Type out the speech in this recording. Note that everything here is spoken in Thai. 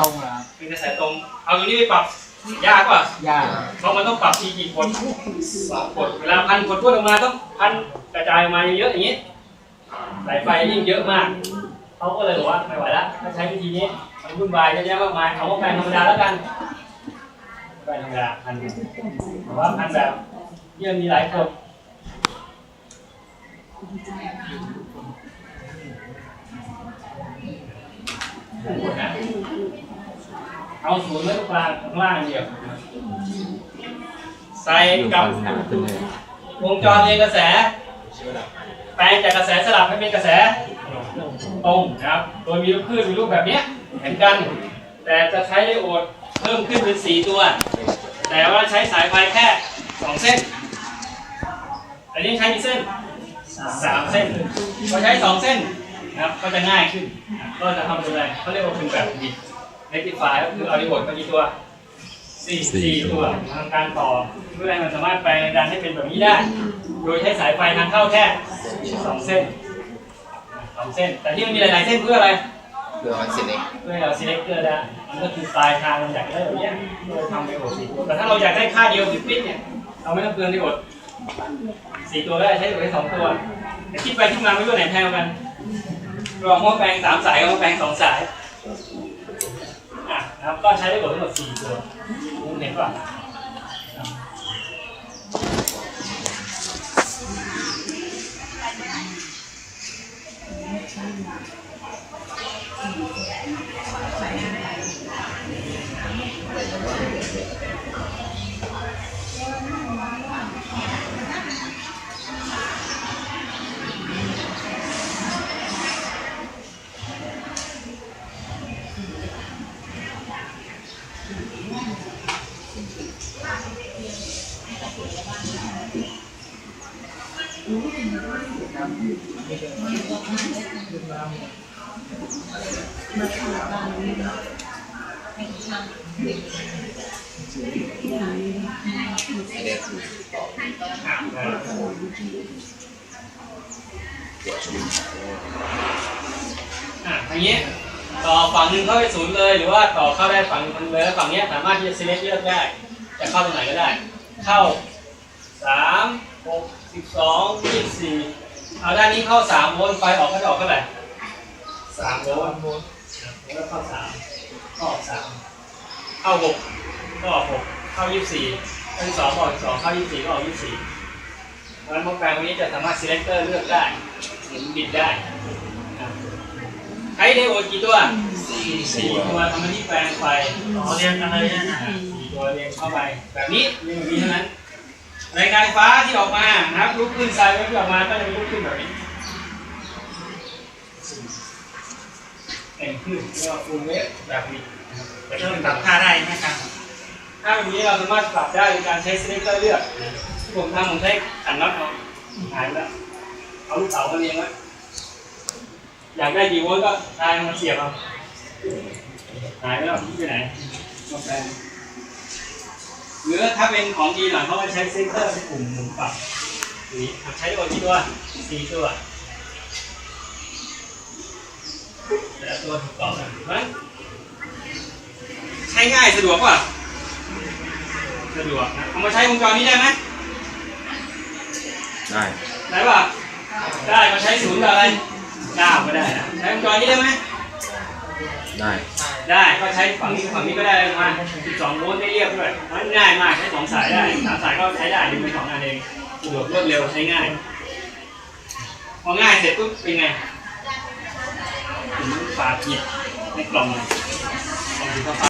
ตรงเหรอครับเป็นกระแสตรง เอาตรงนี้ไปปรับยากกว่ายากเพราะมันต้องปรับทีกี่คนสองคนเวลาพันคนพูดออกมาต้องพันกระจายออกมาเยอะๆอย่างนี้สายไฟยิ่งเยอะมากเขาก็เลยบอกว่าไม่ไหวละถ้าใช้วิธีนี้มันวุ่นวายเยอะแยะมากมายเอาว่าแปลงธรรมดาแล้วกันแปลงธรรมดาพันแต่ว่าพันแบบเยี่ยมมีหลายคนหมดนะ เอาศูนย์ไว้ตรงกลางข้างล่างเดียว ใส่กับวงจรเรียนกระแส แปลงจากกระแสสลับให้เป็นกระแสตรงนะครับ โดยมีลูกคลื่นมีรูปแบบเนี้ยเหมือนกัน แต่จะใช้ไดโอดเพิ่มขึ้นเป็นสี่ตัว แต่ว่าใช้สายไฟแค่สองเส้น อันนี้ใช้กี่เส้นสามเส้นพอใช้สองเส้นนะครับ ก็จะง่ายขึ้น ก็จะทำเป็นอะไรเขาเรียกว่าเป็นแบบบิด เรคติฟายก็คือเอาไดโอดมากี่ตัวสี่สี่ตัวทางการต่อเพื่อให้มันสามารถแปลงแรงดันให้เป็นแบบนี้ได้ โดยใช้สายไฟทางเข้าแค่สองเส้นสองเส้น แต่ที่มันมีหลายๆเส้นเพื่ออะไรเพื่อมันเสร็จเองเพื่อให้เรา select เกอร์ได้มันก็คือปลายทางเราอยากได้แบบเนี้ยเราทำไปโอดสี่ตัวแต่ถ้าเราอยากได้ค่าเดียวฟิตๆเนี่ยเราไม่ต้องเปลืองที่อดสี่ตัวได้ใช้ตัวได้สองตัวแต่คิดไปคิดมาไม่รู้ไหนแพงกว่ากันรองหม้อแปลงสามสายกับหม้อแปลงสองสายอะ นะครับก็ใช้ได้หมดทั้งหมดสี่ตัวคุณเห็นป่ะ อะอย่างนี้ต่อฝั่งหนึ่งเข้าไปศูนย์เลย หรือว่าต่อเข้าได้ฝั่งหนึงเลยฝั่งเนี้ยสามารถที่จะ select เลือกได้ จะเข้าตรงไหนก็ได้ เข้าสามหกสิบสองยี่สิบสี่เอาด้านนี้เข้าสามโวลต์ไฟออกก็จะออกเท่าไหร่สามโวลต์แล้วก็เข้าสามก็ออกสามเข้าหกก็ออกหกเข้ายี่สิบสี่เข้ายี่สิบสองก็ออกยี่สิบสองเข้ายี่สิบสี่ก็ออกยี่สิบสี่เพราะฉะนั้นโปรแกรมวันนี้จะสามารถ selector เลือกได้หมุนบิดได้ใช้ไดโอดกี่ตัวสี่ตัวทำหน้าที่แปลงไฟอ๋อเรียงกันเลยนะสี่ ตัวเรียงเข้าไป แบบนี้เรียงแบบนี้เท่านั้นรายการไฟฟ้าที่ออกมานะครับลูกขึ้นไซเวฟที่ออกมาก็จะมีลูกขึ้นแบบนี้แต่งขึ้นเรียกว่าฟูลเวฟแบบนี้แต่ถ้ามันปรับค่าได้ไหมครับถ้าแบบนี้เราสามารถปรับได้โดยการใช้ selector เลือกที่ผมทำผมใช้ขันน็อตเอาหายไปแล้วเอาลูกเต๋ามาเรียงไว้อยากได้กี่โวลต์ก็ทายมาเสียบเอาหายไปแล้วที่ไปไหนมาแปลง หรือถ้าเป็นของดีหน่อยเขาก็ใช้เซนเซอร์เป็นปุ่มหมุนปรับนี่ใช้ได้หมดกี่ตัวสี่ตัวแต่ละตัวถูกต่อกันเพราะฉะนั้นใช้ง่ายสะดวกป่ะสะดวกนะเอามาใช้วงจรนี้ได้ไหมได้ได้ป่ะได้มาใช้ศูนย์กับอะไรเก้าก็ได้นะใช้วงจรนี้ได้ไหม ได้ได้ก็ใช้ฝั่งนี้ฝั่งนี้ก็ได้เลยมาณ12โวลต์ได้เรียบด้วยมันง่ายมากใช้สองสายได้สามสายก็ใช้ได้ดึงเป็นสองอันเองสะดวกรวดเร็วใช้ง่ายพอง่ายเสร็จปุ๊บเป็นไงฝาปิดในกล่องกล่องเลย